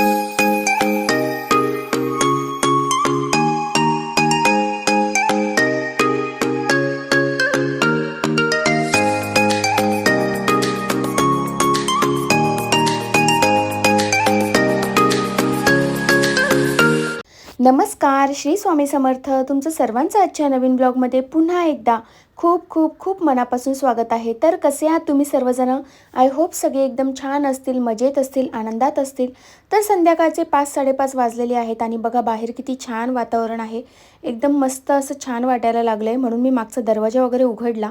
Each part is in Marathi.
Thank you. नमस्कार श्री स्वामी समर्थ. तुमचं सर्वांचं आजच्या नवीन ब्लॉगमध्ये पुन्हा एकदा खूप खूप खूप मनापासून स्वागत आहे. तर कसे आहात तुम्ही सर्वजण? आय होप सगळे एकदम छान असतील मजेत असतील आनंदात असतील. तर संध्याकाळचे पाच साडेपाच वाजलेले आहेत आणि बघा बाहेर किती छान वातावरण आहे. एकदम मस्त असं छान वाटायला लागलं आहे म्हणून मी मागचा दरवाजा वगैरे उघडला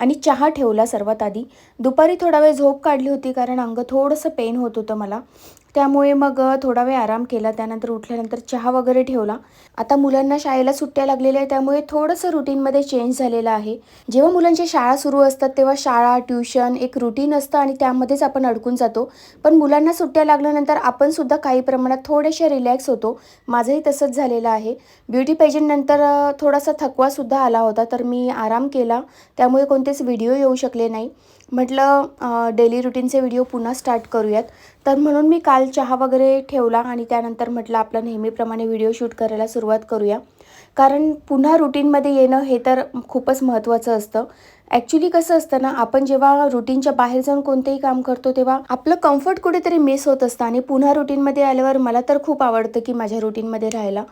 आणि चहा ठेवला सर्वात आधी. दुपारी थोडा वेळ झोप काढली होती कारण अंग थोडंसं पेन होत होतं मला. त्यामुळे मग थोडा वेळ आराम केला. त्यानंतर उठल्यानंतर चहा वगैरे ठेवला. आता मुलांना शाळेला सुट्ट्या लागलेल्या आहे त्यामुळे थोडंसं रुटीनमध्ये चेंज झालेलं आहे. जेव्हा मुलांच्या शाळा सुरू असतात तेव्हा शाळा ट्युशन एक रुटीन असतं आणि त्यामध्येच आपण अडकून जातो. पण मुलांना सुट्ट्या लागल्यानंतर आपण सुद्धा काही प्रमाणात थोडेसे रिलॅक्स होतो. माझंही तसंच झालेलं आहे. ब्युटी पेजंटनंतर थोडासा थकवासुद्धा आला होता. तर मी आराम केला. त्यामुळे कोणतेच व्हिडिओ येऊ शकले नाही. म्हटलं डेली रुटीनचे व्हिडिओ पुन्हा स्टार्ट करूयात. तर म्हणून मी काल चहा वगैरे ठेवला आणि त्यानंतर म्हटलं आपलं नेहमीप्रमाणे व्हिडिओ शूट करायला सुरुवात करूया. कारण पुन्हा रुटीनमध्ये येणं हे तर खूपच महत्त्वाचं असतं. ॲक्च्युली कसं असतं ना आपण जेव्हा रुटीनच्या बाहेर जाऊन कोणतेही काम करतो तेव्हा आपलं कम्फर्ट कुठेतरी मिस होत असतं. आणि पुन्हा रुटीनमध्ये आल्यावर मला तर खूप आवडतं की माझ्या रुटीनमध्ये राहायला.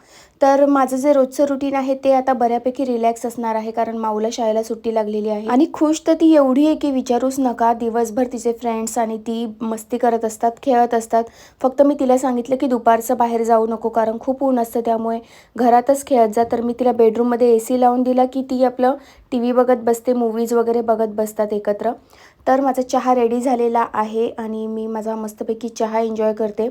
तर माझं जे रोजचं रुटीन आहे ते आता बऱ्यापैकी रिलॅक्स असणार आहे कारण माऊला शाळेला सुट्टी लागलेली आहे. आणि खुश तर ती एवढी आहे की विचारूच नका दिवसभर तिचे फ्रेंड्स आणि ती मस्ती करत असतात खेळत असतात. फक्त मी तिला सांगितलं की दुपारचं बाहेर जाऊ नको कारण खूप ऊन असतं त्यामुळे घरातच खेळत जा. तर मी तिला बेडरूममध्ये ए सी लावून दिला की ती आपलं टी व्ही बघत बसते मूवीज वगैरे बघत बसतात एकत्र. तर माझा चहा रेडी झालेला आहे आणि मी माझा मस्तपैकी चहा एन्जॉय करते.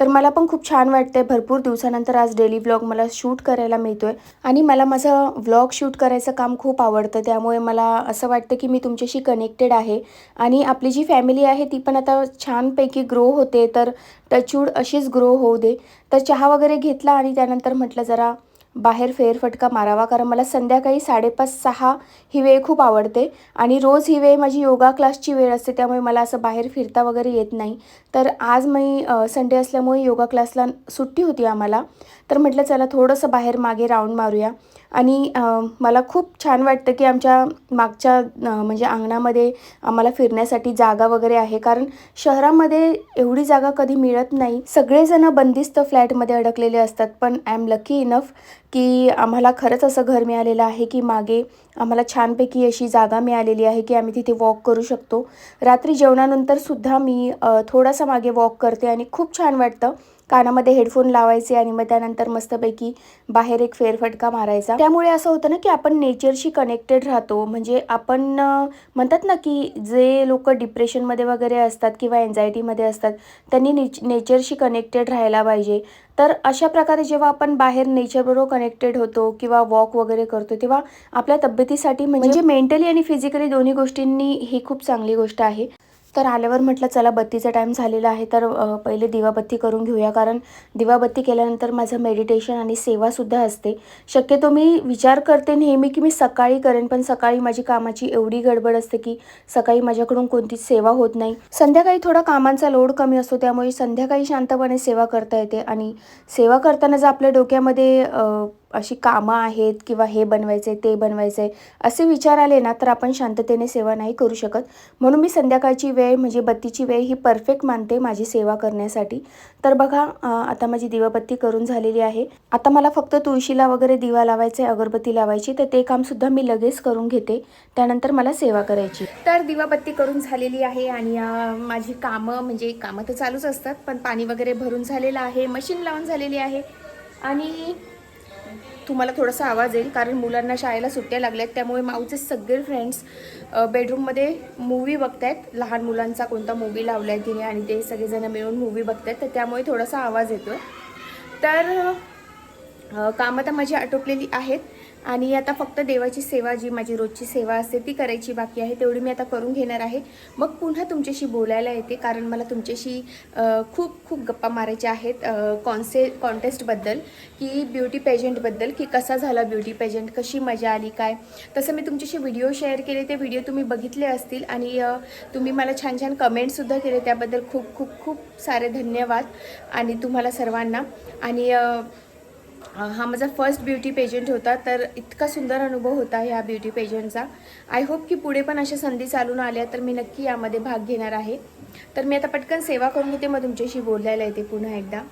तर मला पण खूप छान वाटते भरपूर दिवसानंतर आज डेली व्लॉग मला शूट करायला मिळतो आहे आणि मला माझं व्लॉग शूट करायचं काम खूप आवडतं. त्यामुळे मला असं वाटतं की मी तुमच्याशी कनेक्टेड आहे. आणि आपली जी फॅमिली आहे ती पण आता छानपैकी ग्रो होते. तर टचूड अशीच ग्रो होऊ दे. तर चहा वगैरे घेतला आणि त्यानंतर म्हटलं जरा बाहेर फेरफटका मारावा कारण मला संध्याकाळी साडेपाच सहा ही वेळ खूप आवडते आणि रोज ही वेळ माझी योगा क्लासची वेळ असते त्यामुळे मला असं बाहेर फिरता वगैरे येत नाही. तर आज मी संडे असल्यामुळे योगा क्लासला सुट्टी होती आम्हाला. तर म्हटलं चला थोडंसं बाहेर मागे राऊंड मारूया. आणि मला खूप छान वाटतं की आमच्या मागच्या म्हणजे अंगणामध्ये आम्हाला फिरण्यासाठी जागा वगैरे आहे. कारण शहरामध्ये एवढी जागा कधी मिळत नाही. सगळेजण बंदिस्त फ्लॅटमध्ये अडकलेले असतात. पण आय एम लकी इनफ की आम्हाला खरंच असं घर मिळालेलं आहे की मागे आम्हाला छानपैकी अशी जागा मिळालेली आहे की आम्ही तिथे वॉक करू शकतो. रात्री जेवणानंतर सुद्धा मी थोडासा मागे वॉक करते आणि खूप छान वाटतं. कानामध्ये हेडफोन लावायचे आणि मग त्यानंतर मस्तपैकी बाहेर एक फेरफटका मारायचा. त्यामुळे असं होतं ना की आपण नेचरशी कनेक्टेड राहतो. म्हणजे आपण म्हणतात ना की जे लोक डिप्रेशनमध्ये वगैरे असतात किंवा एन्झायटीमध्ये असतात त्यांनी नेच नेचरशी कनेक्टेड राहायला पाहिजे. तर अशा प्रकारे जेव्हा आपण बाहेर नेचरबरोबर कनेक्टेड होतो किंवा वॉक वगैरे करतो तेव्हा आपल्या तब्येतीसाठी म्हणजे मेंटली आणि फिजिकली दोन्ही गोष्टींनी ही खूप चांगली गोष्ट आहे. तर आल्यावर म्हटलं चला बत्तीचा टाईम झालेला आहे तर पहिले दिवाबत्ती करून घेऊया. कारण दिवाबत्ती केल्यानंतर माझं मेडिटेशन आणि सेवासुद्धा असते. शक्यतो मी विचार करते नेहमी की मी सकाळी करेन पण सकाळी माझी कामाची एवढी गडबड असते की सकाळी माझ्याकडून कोणतीच सेवा होत नाही. संध्याकाळी थोडा कामांचा लोड कमी असतो त्यामुळे संध्याकाळी शांतपणे सेवा करता येते. आणि सेवा करताना जर आपल्या डोक्यामध्ये अशी कामं आहेत किंवा हे बनवायचं ते बनवायचं असे विचार आले ना तर आपण शांततेने सेवा नाही करू शकत. म्हणून मी संध्याकाळची वेळ म्हणजे बत्तीची वेळ ही परफेक्ट मानते माझी सेवा करण्यासाठी. तर बघा आता माझी दिवाबत्ती करून झालेली आहे. आता मला फक्त तुळशीला वगैरे दिवा लावायचा आहे अगरबत्ती लावायची तर ते कामसुद्धा मी लगेच करून घेते. त्यानंतर मला सेवा करायची. तर दिवाबत्ती करून झालेली आहे आणि माझी कामं म्हणजे कामं तर चालूच असतात पण पाणी वगैरे भरून झालेलं आहे मशीन लावून झालेली आहे. आणि तुम्हाला थोडासा आवाज येईल कारण मुलांना शाळेला सुट्ट्या लागल्यात त्यामुळे माऊचे सगळे फ्रेंड्स बेडरूममध्ये मूवी बघतायत. लहान मुलांचा कोणता मूवी लावला आहे तिने आणि ते सगळेजण मिळून मूवी बघतायत तर त्यामुळे थोडासा आवाज येतो तर कामं तर माझी आटोपलेली आहेत. आणि आता फक्त देवाची सेवा जी माझी रोजची सेवा असते ती करायची बाकी आहे तेवढी मी आता करून घेणार आहे. मग पुन्हा तुमच्याशी बोलायला येते कारण मला तुमच्याशी खूप खूप गप्पा मारायच्या आहेत कॉन्से कॉन्टेस्टबद्दल की ब्युटी पेजंटबद्दल की कसा झाला ब्युटी पेजंट कशी मजा आली काय? तसं मी तुमच्याशी व्हिडिओ शेअर केले ते व्हिडिओ तुम्ही बघितले असतील आणि तुम्ही मला छान छान कमेंटसुद्धा केले त्याबद्दल खूप खूप खूप सारे धन्यवाद आणि तुम्हाला सर्वांना. आणि हा माझा फर्स्ट ब्युटी पेजंट होता. तर इतका सुंदर अनुभव होता ह्या ब्युटी पेजंटचा आय होप की पुढे पण अशा संधी चालून आल्या तर मी नक्की यामध्ये भाग घेणार आहे. तर मी आता पटकन सेवा करून घेते. मग तुमच्याशी बोलायला येते पुन्हा एकदा.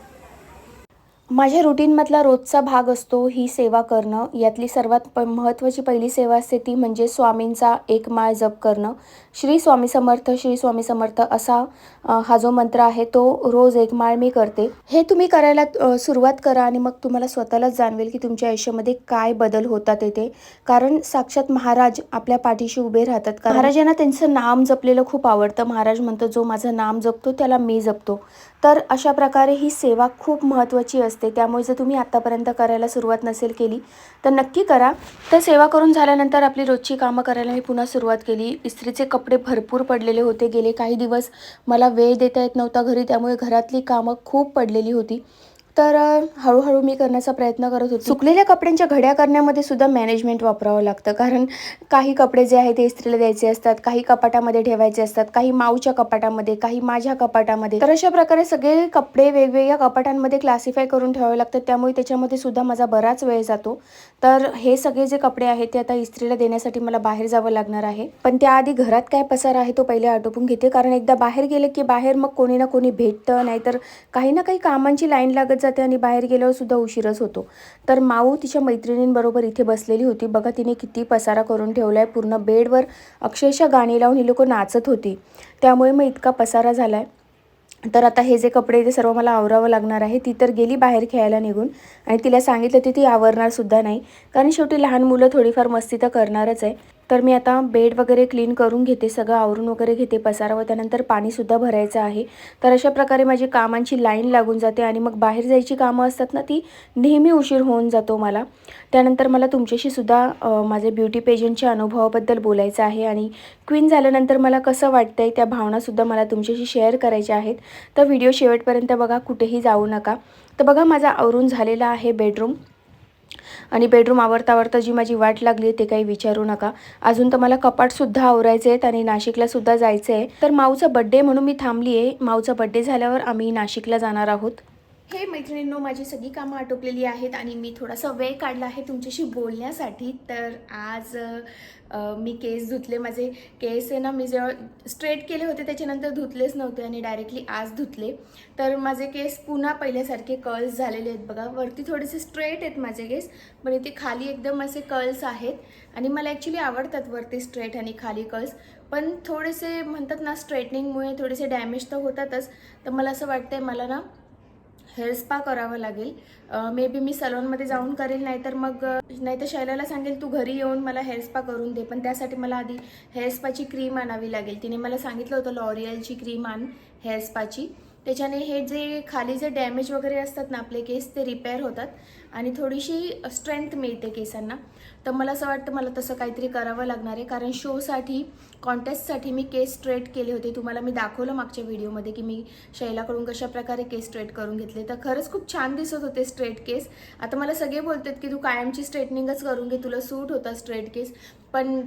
माझ्या रुटीनमधला रोजचा भाग असतो ही सेवा करणं. यातली सर्वात प महत्त्वाची पहिली सेवा असते ती म्हणजे स्वामींचा एक माळ जप करणं. श्री स्वामी समर्थ श्री स्वामी समर्थ असा हा जो मंत्र आहे तो रोज एक माळ मी करते. हे तुम्ही करायला सुरुवात करा आणि मग तुम्हाला स्वतःलाच जाणवेल की तुमच्या आयुष्यामध्ये काय बदल होतात येते कारण साक्षात महाराज आपल्या पाठीशी उभे राहतात. महाराजांना त्यांचं नाम जपलेलं खूप आवडतं. महाराज म्हणतो जो माझं नाम जपतो त्याला मी जपतो. तर अशा प्रकारे ही सेवा खूप महत्त्वाची असते. त्यामुळे जर तुम्ही आत्तापर्यंत करायला सुरुवात नसेल केली तर नक्की करा. तर सेवा करून झाल्यानंतर आपली रोजची कामं करायला मी पुन्हा सुरुवात केली. इस्त्रीचे कपडे भरपूर पडलेले होते. गेले काही दिवस मला वेळ देता येत नव्हता घरी त्यामुळे घरातली कामं खूप पडलेली होती. तर हळूहळू मी करण्याचा प्रयत्न करत होते. सुकलेल्या कपड्यांच्या घड्या करण्यामध्ये सुद्धा मॅनेजमेंट वापरावं लागतं. कारण काही कपडे जे आहेत ते इस्त्रीला द्यायचे असतात काही कपाटामध्ये ठेवायचे असतात काही माऊच्या कपाटामध्ये काही माझ्या कपाटामध्ये. तर अशा प्रकारे सगळे कपडे वेगवेगळ्या कपाटांमध्ये क्लासिफाय करून ठेवावे लागतात. त्यामुळे त्याच्यामध्ये सुद्धा माझा बराच वेळ जातो. तर हे सगळे जे कपडे आहेत ते आता इस्त्रीला देण्यासाठी मला बाहेर जावं लागणार आहे. पण त्याआधी घरात काय पसार आहे तो पहिले आटोपून घेते. कारण एकदा बाहेर गेले की बाहेर मग कोणी ना कोणी भेटतं. नाहीतर काही ना काही कामांची लाईन लागत जाते आणि बाहेर गेल्यावर सुद्धा उशीरच होतो. तर माऊ तिच्या मैत्रिणींबरोबर इथे बसलेली होती. बघा तिने किती पसारा करून ठेवला आहे पूर्ण बेडवर अक्षरशः गाणी लावून ही लोकं नाचत होती. त्यामुळे मग इतका पसारा झाला आहे तर आता हे जे कपडे ते सर्व मला आवरावं लागणार आहे. ती तर गेली बाहेर खेळायला निघून. आणि तिला सांगितलं ती ती आवरणार सुद्धा नाही. कारण शेवटी लहान मुलं थोडीफार मस्ती तर करणारच आहे. तर मी आता बेड वगैरे क्लीन करून घेते सगळं आवरून वगैरे घेते पसारा व त्यानंतर पाणीसुद्धा भरायचं आहे. तर अशा प्रकारे माझी कामांची लाईन लागून जाते आणि मग बाहेर जायची कामं असतात ना ती नेहमी उशीर होऊन जातो मला. त्यानंतर मला तुमच्याशी सुद्धा माझे ब्युटी पेजंटच्या अनुभवाबद्दल बोलायचं आहे आणि क्वीन झाल्यानंतर मला कसं वाटतंय त्या भावनासुद्धा मला तुमच्याशी शेअर करायच्या आहेत. तर व्हिडिओ शेवटपर्यंत बघा कुठेही जाऊ नका. तर बघा माझा आवरून झालेला आहे बेडरूम. आणि बेडरूम आवडता आवडता जी माझी वाट लागली आहे ते काही विचारू नका. अजून तर मला कपाटसुद्धा आवरायचे आहेत आणि नाशिकला सुद्धा जायचं आहे. तर माऊचा बड्डे म्हणून मी थांबली आहे. माऊचा बड्डे झाल्यावर आम्ही नाशिकला जाणार आहोत. हे मैत्रिणींनो माझी सगळी कामं आटोपलेली आहेत आणि मी थोडासा वेळ काढला आहे तुमच्याशी बोलण्यासाठी. तर आज मी केस धुतले. माझे केस आहे ना मी जेव्हा स्ट्रेट केले होते त्याच्यानंतर धुतलेच नव्हते आणि डायरेक्टली आज धुतले. तर माझे केस पुन्हा पहिल्यासारखे कर्ल्स झालेले आहेत बघा. वरती थोडेसे स्ट्रेट आहेत माझे केस पण इथे खाली एकदम असे कर्ल्स आहेत. आणि मला ॲक्च्युली आवडतात वरती स्ट्रेट आणि खाली कर्ल्स पण थोडेसे म्हणतात ना स्ट्रेटनिंगमुळे थोडेसे डॅमेज तर होतातच. तर मला असं वाटतंय मला ना हेअर स्पा करावं लागेल. मे बी मी सलॉनमध्ये जाऊन करेल नाहीतर मग नाहीतर शैलाला सांगेल तू घरी येऊन मला हेअर स्पा करून दे. पण त्यासाठी मला आधी हेअर स्पाची क्रीम आणावी लागेल. तिने मला सांगितलं होतं लॉरियलची क्रीम आण हेअर स्पाची. त्याच्याने हे जे खाली जे डॅमेज वगैरे असतात ना आपले केस ते रिपेअर होतात आणि थोडीशी स्ट्रेंथ मिळते केसांना. तर मला असं वाटतं मला तसं काहीतरी करावं लागणार आहे. कारण शोसाठी कॉन्टेस्टसाठी मी केस स्ट्रेट केले होते. तुम्हाला मी दाखवलं मागच्या व्हिडिओमध्ये की मी शैलाकडून कशाप्रकारे केस स्ट्रेट करून घेतले. तर खरंच खूप छान दिसत होते स्ट्रेट केस आता मला सगळे बोलतात की तू कायमची स्ट्रेटनिंगच करून घे तुला सूट होता स्ट्रेट केस पण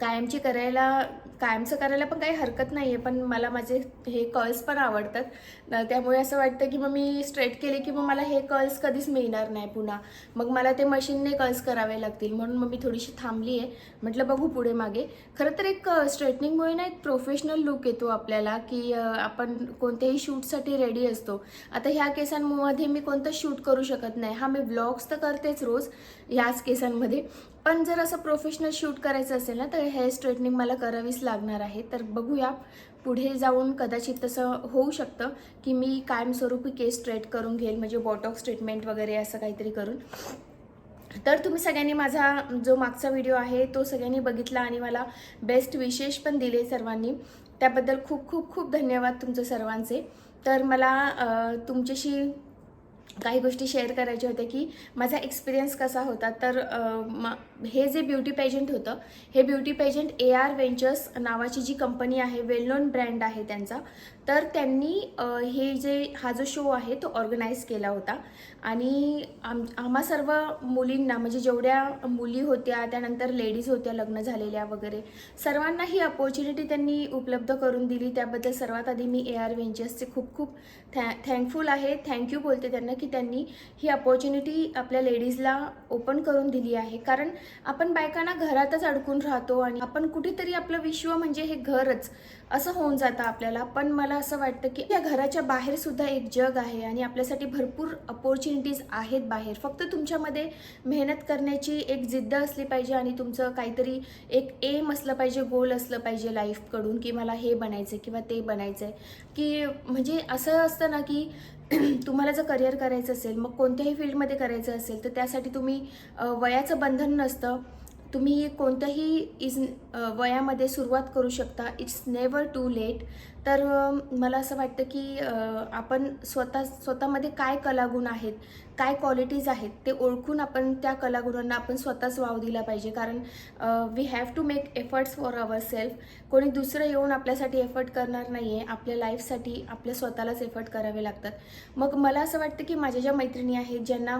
कायमची करायला कायमचं करायला पण काही हरकत नाही आहे पण मला माझे हे कर्ल्स पण आवडतात. त्यामुळे असं वाटतं की मग मी स्ट्रेट केले की मग मला हे कर्ल्स कधीच मिळणार नाही पुन्हा. मग मला ते मशीनने कर्ल्स करावे लागतील. म्हणून मग मी थोडीशी थांबली आहे. म्हटलं बघू पुढे मागे. खरं तर एक स्ट्रेटनिंगमुळे ना एक प्रोफेशनल लुक येतो आपल्याला की आपण कोणत्याही शूटसाठी रेडी असतो. आता ह्या केसांमध्ये मी कोणतं शूट करू शकत नाही. हा मी ब्लॉग्स तर करतेच रोज ह्याच केसांमध्ये. पण जर असं प्रोफेशनल शूट करायचं असेल ना तर हेअर स्ट्रेटनिंग मला करावीच लागणार आहे. तर बघूया. पुढे जाऊन कदाचित तसं होऊ शकतं की मी कायमस्वरूपी केस स्ट्रेट करून घेईल म्हणजे बॉटॉक्स ट्रीटमेंट वगैरे असं काहीतरी करून. तर तुम्ही सगळ्यांनी माझा जो मागचा व्हिडिओ आहे तो सगळ्यांनी बघितला आणि मला बेस्ट विशेष पण दिले सर्वांनी. त्याबद्दल खूप खूप खूप धन्यवाद तुमचं सर्वांचे. तर मला तुमच्याशी काही गोष्टी शेअर करायच्या होत्या की माझा एक्सपिरियन्स कसा होता. तर हे जे ब्युटी पेजंट होतं हे beauty pageant A R ventures नावाची जी कंपनी आहे वेल नोन ब्रँड आहे त्यांचा तर त्यांनी हे जे हा जो शो आहे तो ऑर्गनाईज केला होता. आणि आम आम्हा सर्व मुलींना म्हणजे जेवढ्या मुली होत्या त्यानंतर लेडीज होत्या लग्न झालेल्या वगैरे सर्वांना ही अपॉर्च्युनिटी त्यांनी उपलब्ध करून दिली. त्याबद्दल सर्वात आधी मी ए आर वेंचर्सचे खूप खूप थॅ थँकफुल आहे. थँक्यू बोलते त्यांना की त्यांनी ही अपॉर्च्युनिटी आपल्या लेडीजला ओपन करून दिली आहे. कारण आपण बायकांना घरातच अडकून राहतो आणि आपण कुठेतरी आपलं विश्व म्हणजे हे घरच असं होऊन जातं आपल्याला. पण मला असं वाटतं की या घराच्या बाहेर सुद्धा एक जग आहे आणि आपल्यासाठी भरपूर अपॉर्च्युनिटीज आहेत बाहेर. फक्त तुमच्यामध्ये मेहनत करण्याची एक जिद्द असली पाहिजे आणि तुमचं काहीतरी एक एम असलं पाहिजे गोल असलं पाहिजे लाईफकडून की मला हे बनायचं किंवा ते बनायचं आहे की म्हणजे असं असतं ना की तुम्हाला जर करिअर करायचं असेल मग कोणत्याही फील्डमध्ये करायचं असेल तर त्यासाठी तुम्ही वयाचं बंधन नसतं. तुम्ही कोणत्याही इज वयामध्ये सुरुवात करू शकता. इट्स नेवर टू लेट तर मला असं वाटतं की आपण स्वतः स्वतःमध्ये काय कलागुण आहेत काय क्वालिटीज आहेत ते ओळखून आपण त्या कलागुणांना आपण स्वतःच वाव दिला पाहिजे. कारण we have to make efforts for our self कोणी दुसरं येऊन आपल्यासाठी एफर्ट करणार नाही आहे आपल्या लाईफसाठी आपल्या स्वतःलाच एफर्ट करावे लागतात. मग मला असं वाटतं की माझ्या ज्या मैत्रिणी आहेत ज्यांना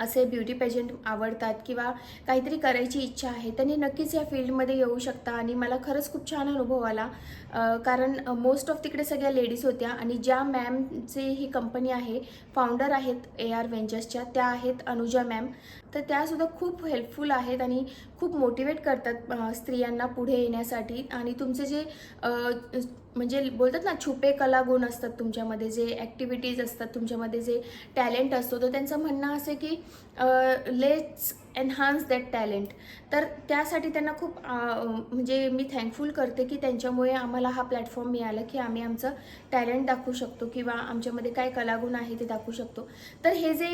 असे ब्युटी पेजंट आवडतात किंवा काहीतरी करायची इच्छा आहे त्यांनी नक्कीच या फील्डमध्ये येऊ शकता. आणि मला खरंच खूप छान अनुभव आला. कारण मोस्ट ऑफ तिकडे सगळ्या लेडीज होत्या आणि ज्या मॅमची ही कंपनी आहे फाउंडर आहेत ए आर वेंचर्सच्या त्या आहेत अनुजा मॅम तर त्यासुद्धा खूप हेल्पफुल आहेत आणि खूप मोटिवेट करतात स्त्रियांना पुढे येण्यासाठी. आणि तुमचे जे म्हणजे बोलतात ना छुपे कलागुण असतात तुमच्यामध्ये जे ॲक्टिव्हिटीज असतात तुमच्यामध्ये जे टॅलेंट असतो तर त्यांचं म्हणणं असं की लेट्स एनहान्स दॅट टॅलेंट तर त्यासाठी त्यांना खूप म्हणजे मी थँकफुल करते की त्यांच्यामुळे आम्हाला हा प्लॅटफॉर्म मिळाला की आम्ही आमचं टॅलेंट दाखवू शकतो किंवा आमच्यामध्ये काय कलागुण आहे ते दाखवू शकतो. तर हे जे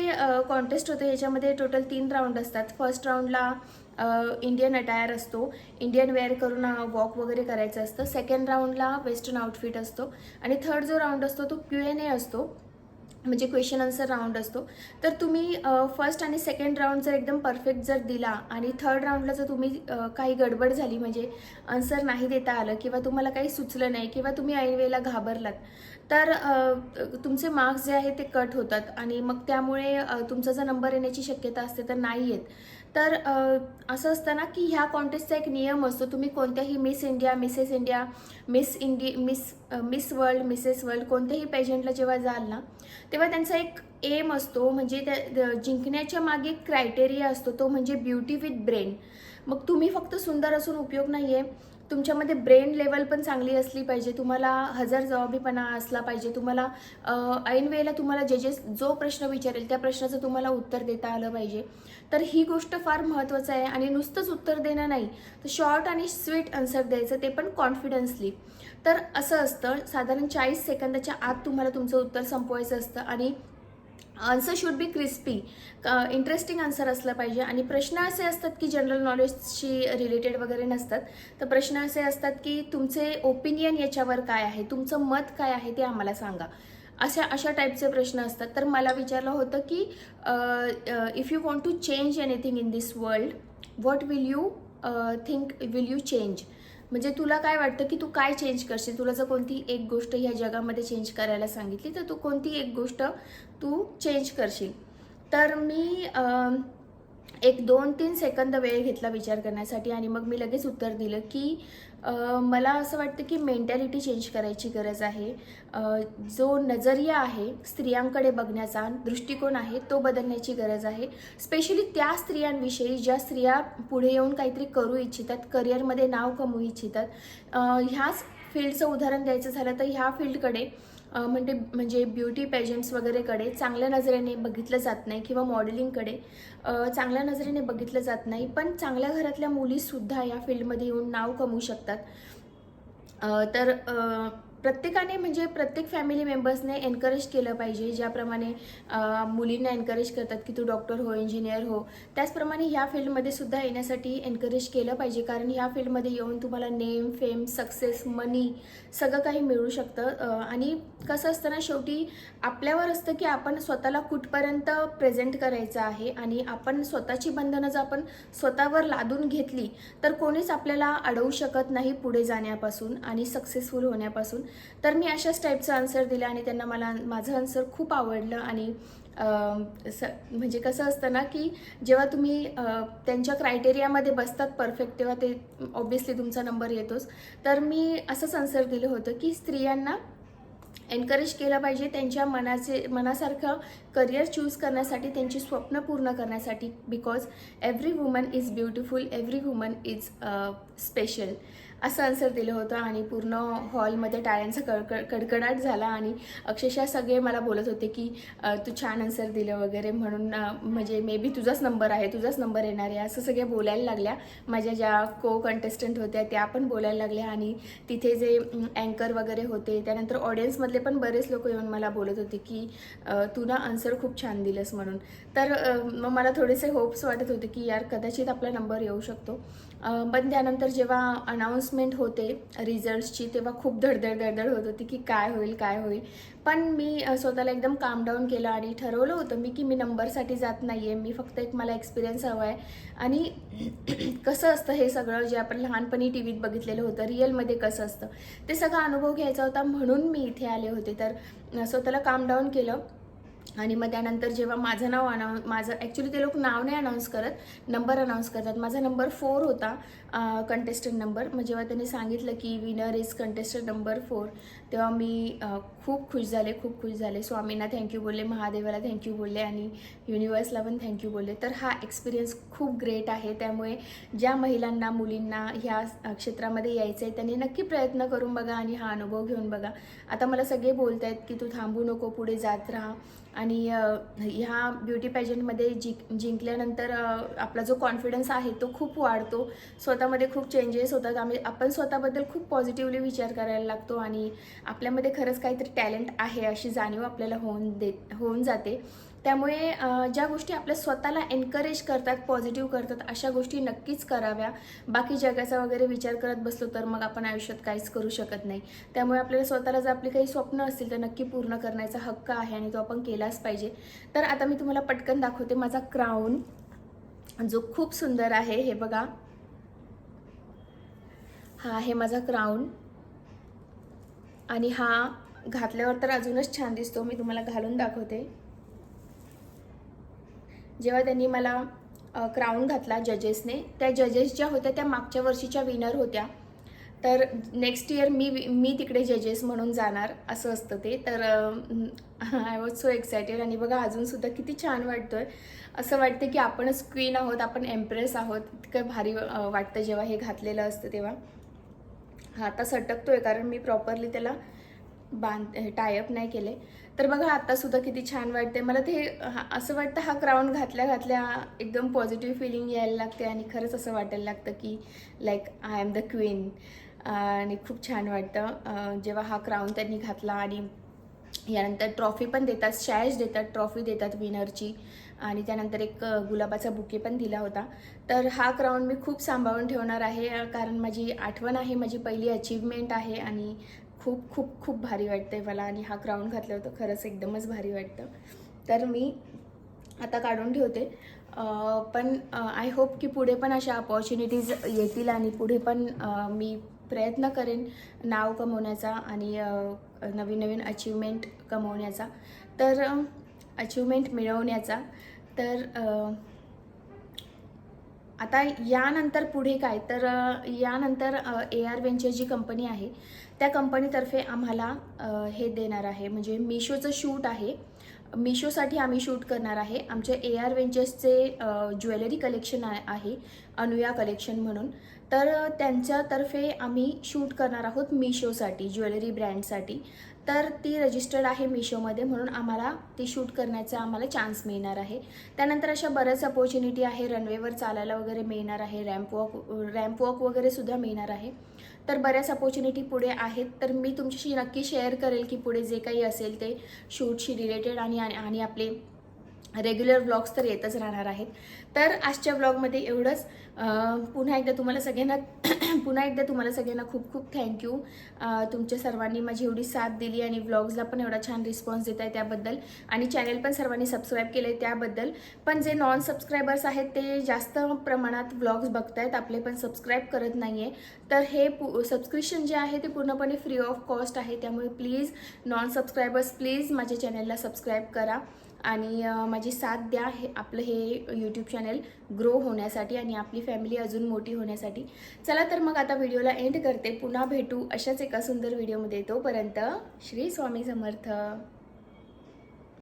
कॉन्टेस्ट होतं याच्यामध्ये टोटल तीन राऊंड असतात. फर्स्ट राऊंडला इंडियन अटायर असतो. इंडियन वेअर करून वॉक वगैरे करायचं असतं. सेकंड राऊंडला वेस्टर्न आउटफिट असतो. आणि थर्ड जो राऊंड असतो तो क्यू एन ए असतो. म्हणजे क्वेश्चन आन्सर राऊंड असतो. तर तुम्ही फर्स्ट आणि सेकंड राऊंड जर एकदम परफेक्ट जर दिला आणि थर्ड राऊंडला जर तुम्ही काही गडबड झाली म्हणजे आन्सर नाही देता आलं किंवा तुम्हाला काही सुचलं नाही किंवा तुम्ही ऐनवेळेला घाबरलात तर तुमचे मार्क्स जे आहे ते कट होतात आणि मग त्यामुळे तुमचा जर नंबर येण्याची शक्यता असते तर नाही येत. तर असं असतं ना की ह्या कॉन्टेस्टचा एक नियम असतो. तुम्ही कोणत्याही Miss India Mrs India Miss India Miss Miss World Mrs World कोणत्याही पेजंटला जेव्हा जाल ना तेव्हा त्यांचा एक एम असतो. म्हणजे त्या जिंकण्याच्या मागे एक क्रायटेरिया असतो. तो म्हणजे ब्युटी विथ ब्रेन मग तुम्ही फक्त सुंदर असून उपयोग नाही आहे तुमच्यामध्ये ब्रेन लेवल पण चांगली असली पाहिजे तुम्हाला हजर जबाबीपणा असला पाहिजे तुम्हाला ऐन वेळेला तुम्हाला जे जे जो प्रश्न विचारेल त्या प्रश्नाचं तुम्हाला उत्तर देता आलं पाहिजे. तर ही गोष्ट फार महत्त्वाचं आहे आणि नुसतंच उत्तर देणं नाही तर शॉर्ट आणि स्वीट आन्सर द्यायचं ते पण कॉन्फिडन्सली. तर असं असतं साधारण चाळीस सेकंदाच्या आत तुम्हाला तुमचं उत्तर संपवायचं असतं आणि answer should be crispy interesting answer असलं पाहिजे. आणि प्रश्न असे असतात की जनरल नॉलेजशी रिलेटेड वगैरे नसतात. तर प्रश्न असे असतात की तुमचे ओपिनियन याच्यावर काय आहे? तुमचं मत काय आहे ते आम्हाला सांगा. अशा अशा टाईपचे प्रश्न असतात. तर मला विचारलं होतं की if you want to change anything in this world what will you think will you change म्हणजे तुला काय वाटतं की तू काय चेंज करशील? तुला जर कोणती एक गोष्ट ह्या जगामध्ये चेंज करायला सांगितली तर तू कोणती एक गोष्ट तू चेंज करशील? तर मी एक दोन तीन सेकंद वेळ घेतला विचार करण्यासाठी आणि मग मी लगेच उत्तर दिलं की मला असं वाटतं की मेंटॅलिटी चेंज करायची गरज आहे. जो नजरिया आहे स्त्रियांकडे बघण्याचा दृष्टिकोन आहे तो बदलण्याची गरज आहे. स्पेशली त्या स्त्रियांविषयी ज्या स्त्रिया पुढे येऊन काहीतरी करू इच्छितात करिअरमध्ये नाव कमवू इच्छितात ह्याच फील्डचं उदाहरण द्यायचं झालं तर ह्या फील्डकडे म्हणजे म्हणजे ब्युटी पेजंट्स वगैरेकडे चांगल्या नजरेने बघितलं जात नाही किंवा मॉडेलिंगकडे चांगल्या नजरेने बघितलं जात नाही पण चांगल्या घरातल्या मुलीसुद्धा या फील्डमध्ये येऊन नाव कमवू शकतात. तर प्रत्येकाने म्हणजे प्रत्येक फॅमिली मेंबर्सने एनकरेज केलं पाहिजे ज्याप्रमाणे मुलींना एनकरेज करतात की तू डॉक्टर हो इंजिनियर हो त्याचप्रमाणे ह्या फील्डमध्ये सुद्धा येण्यासाठी एनकरेज केलं पाहिजे कारण ह्या फील्डमध्ये येऊन तुम्हाला नेम फेम सक्सेस मनी सगळं काही मिळू शकतं. आणि कसं असतं ना शेवटी आपल्यावर असतं की आपण स्वतःला कुठपर्यंत प्रेझेंट करायचं आहे आणि आपण स्वतःची बंधनं जर आपण स्वतःवर लादून घेतली तर कोणीच आपल्याला अडवू शकत नाही पुढे जाण्यापासून आणि सक्सेसफुल होण्यापासून. तर मी अशाच टाईपचं आन्सर दिलं आणि त्यांना मला माझं आन्सर खूप आवडलं आणि स म्हणजे कसं असतं ना की जेव्हा तुम्ही त्यांच्या क्रायटेरियामध्ये बसतात परफेक्ट तेव्हा ते ऑब्विसली तुमचा नंबर येतोच. तर मी असंच आन्सर दिलं होतं की स्त्रियांना एनकरेज केलं पाहिजे त्यांच्या मनाचे मनासारखं करिअर चूज करण्यासाठी त्यांची स्वप्न पूर्ण करण्यासाठी because every woman is beautiful every woman is special असं आन्सर दिलं होतं आणि पूर्ण हॉलमध्ये टाळ्यांचा कडकड कडकडाट झाला आणि अक्षरशः सगळे मला बोलत होते की तू छान आन्सर दिलं वगैरे म्हणून म्हणजे मे बी तुझाच नंबर आहे तुझाच नंबर येणार आहे असं सगळे बोलायला लागल्या. माझ्या ज्या को कंटेस्टंट होत्या त्या पण बोलायला लागल्या आणि तिथे जे अँकर वगैरे होते त्यानंतर ऑडियन्समधले पण बरेच लोक येऊन मला बोलत होते की तू ना आन्सर खूप छान दिलंस म्हणून. तर मग मला थोडेसे होप्स वाटत होते की यार कदाचित आपला नंबर येऊ शकतो. पण त्यानंतर जेव्हा अनाऊन्समेंट होते रिझल्ट्सची तेव्हा खूप धडधड धडधड होत होती की काय होईल काय होईल. पण मी स्वतःला एकदम काम डाऊन केलं आणि ठरवलं होतं मी की मी नंबरसाठी जात नाही आहे मी फक्त एक मला एक्सपिरियन्स हवा आहे आणि कसं असतं हे सगळं जे आपण लहानपणी टी व्हीत बघितलेलं होतं रिअलमध्ये कसं असतं ते सगळा अनुभव घ्यायचा होता म्हणून मी इथे आले होते. तर स्वतःला काम डाऊन केलं. आणि मग त्यानंतर जेव्हा माझं नाव अनाऊन्स माझं ॲक्च्युली ते लोक नाव नाही अनाऊन्स करत नंबर अनाऊन्स करतात. माझा नंबर फोर होता कंटेस्टंट नंबर मग जेव्हा त्यांनी सांगितलं की winner is contestant number four तेव्हा मी खूप खुश झाले खूप खुश झाले. स्वामींना थँक्यू बोलले महादेवाला थँक्यू बोलले आणि युनिवर्सला पण थँक्यू बोलले. तर हा एक्सपिरियन्स खूप ग्रेट आहे. त्यामुळे ज्या महिलांना मुलींना ह्या क्षेत्रामध्ये यायचं आहे त्यांनी नक्की प्रयत्न करून बघा आणि हा अनुभव घेऊन बघा. आता मला सगळे बोलत आहेत की तू थांबू नको पुढे जात राहा. आणि ह्या ब्युटी पॅजंटमध्ये जिंक जिंकल्यानंतर आपला जो कॉन्फिडन्स आहे तो खूप वाढतो. स्वतःमध्ये खूप चेंजेस होतात. आम्ही आपण स्वतःबद्दल खूप पॉझिटिव्हली विचार करायला लागतो आणि आपल्यामध्ये खरंच काहीतरी टॅलेंट आहे अशी जाणीव आपल्याला होऊन देत होऊन जाते. त्यामुळे ज्या गोष्टी आपल्या स्वतःला एनकरेज करतात पॉझिटिव्ह करतात अशा गोष्टी नक्कीच कराव्या. बाकी जगाचा वगैरे विचार करत बसलो तर मग आपण आयुष्यात काहीच करू शकत नाही. त्यामुळे आपल्याला स्वतःला जर आपली काही स्वप्न असतील तर नक्की पूर्ण करण्याचा हक्क आहे आणि तो आपण केलाच पाहिजे. तर आता मी तुम्हाला पटकन दाखवते माझा क्राऊन जो खूप सुंदर आहे. हे बघा. हा आहे माझा क्राऊन आणि हा घातल्यावर तर अजूनच छान दिसतो. मी तुम्हाला घालून दाखवते. जेव्हा त्यांनी मला क्राऊन घातला जजेसने त्या जजेस ज्या होत्या त्या मागच्या वर्षीच्या विनर होत्या. तर नेक्स्ट इयर मी मी तिकडे जजेस म्हणून जाणार असं असतं ते. तर आय वॉज सो एक्सायटेड आणि बघा अजूनसुद्धा किती छान वाटतोय. असं वाटतं की आपणच क्वीन आहोत आपण एम्प्रेस आहोत. इतकं भारी वाटतं जेव्हा हे घातलेलं असतं तेव्हा. हा आता आहे कारण मी प्रॉपरली त्याला बांध टायअप नाही केले. तर बघा आत्तासुद्धा किती छान वाटते मला ते हा- असं वाटतं हा क्राऊन घातल्या घातल्या एकदम पॉझिटिव्ह फिलिंग यायला लागते आणि खरंच असं वाटायला लागतं की like I am the queen आणि खूप छान वाटतं जेव्हा हा क्राऊन त्यांनी घातला आणि यानंतर ट्रॉफी पण देतात शॅश देतात ट्रॉफी देतात विनरची आणि त्यानंतर एक गुलाबाचा बुके पण दिला होता. तर हा क्राऊन मी खूप सांभाळून ठेवणार आहे कारण माझी आठवण आहे माझी पहिली अचीवमेंट आहे आणि खूप खूप खूप भारी वाटतंय मला आणि हा क्राऊन घातलं होतं खरंच एकदमच भारी वाटतं. तर मी आता काढून ठेवते. पण आय होप की पुढे पण अशा अपॉर्च्युनिटीज येतील आणि पुढे पण मी प्रयत्न करेन नाव कमवण्याचा आणि नवीन नवीन अचीवमेंट कमवण्याचा. तर अचीवमेंट मिळवण्याचा. तर आता यानंतर पुढे काय? तर यानंतर ए आर वेंचर जी कंपनी आहे त्या कंपनीतर्फे आम्हाला हे देणार आहे. म्हणजे मिशोचं शूट आहे. मिशोसाठी आम्ही शूट करणार आहे. आमचे ए आर वेंचर्सचे ज्वेलरी कलेक्शन आहे. अनुया कलेक्शन म्हणून. तर त्यांच्यातर्फे आम्ही शूट करणार आहोत मिशोसाठी ज्वेलरी ब्रँडसाठी तर ती रजिस्टर्ड आहे मिशोमध्ये म्हणून आम्हाला ती शूट करण्याचा आम्हाला चान्स मिळणार आहे. त्यानंतर अशा बऱ्याच अपॉर्च्युनिटी आहे रनवेवर चालायला वगैरे मिळणार आहे रॅम्प वॉक रॅम्प वॉक वगैरे सुद्धा मिळणार आहे. तर बऱ्याच अपॉर्च्युनिटी पुढे आहेत. तर मी तुमच्याशी नक्की शेअर करेल की पुढे जे काही असेल ते शूटशी रिलेटेड आणि आणि आणि आपले रेग्युलर ब्लॉग्स तर येतच राहणार आहेत. तर आजच्या ब्लॉगमध्ये एवढंच. पुन्हा एकदा तुम्हाला सगळ्यांना पुन्हा एकदा तुम्हाला सगळ्यांना खूप खूप थँक्यू तुमच्या सर्वांनी माझी एवढी साथ दिली आणि ब्लॉग्सला पण एवढा छान रिस्पॉन्स देत आहे त्याबद्दल. आणि चॅनल पण सर्वांनी सबस्क्राईब केले त्याबद्दल. पण जे नॉन सबस्क्रायबर्स आहेत ते जास्त प्रमाणात ब्लॉग्स बघतायत. आपले पण सबस्क्राईब करत नाही आहे तर हे पु सबस्क्रिप्शन जे आहे ते पूर्णपणे फ्री ऑफ कॉस्ट आहे. त्यामुळे प्लीज नॉन सबस्क्रायबर्स प्लीज माझ्या चॅनलला सबस्क्राईब करा. आणि माझी साथ द्या हे आपलं हे यूट्यूब चॅनल ग्रो होण्यासाठी आणि आपली फॅमिली अजून मोठी होण्यासाठी. चला तर मग आता व्हिडिओला एंड करते. पुन्हा भेटू अशाच एका सुंदर व्हिडिओमध्ये तोपर्यंत श्री स्वामी समर्थ.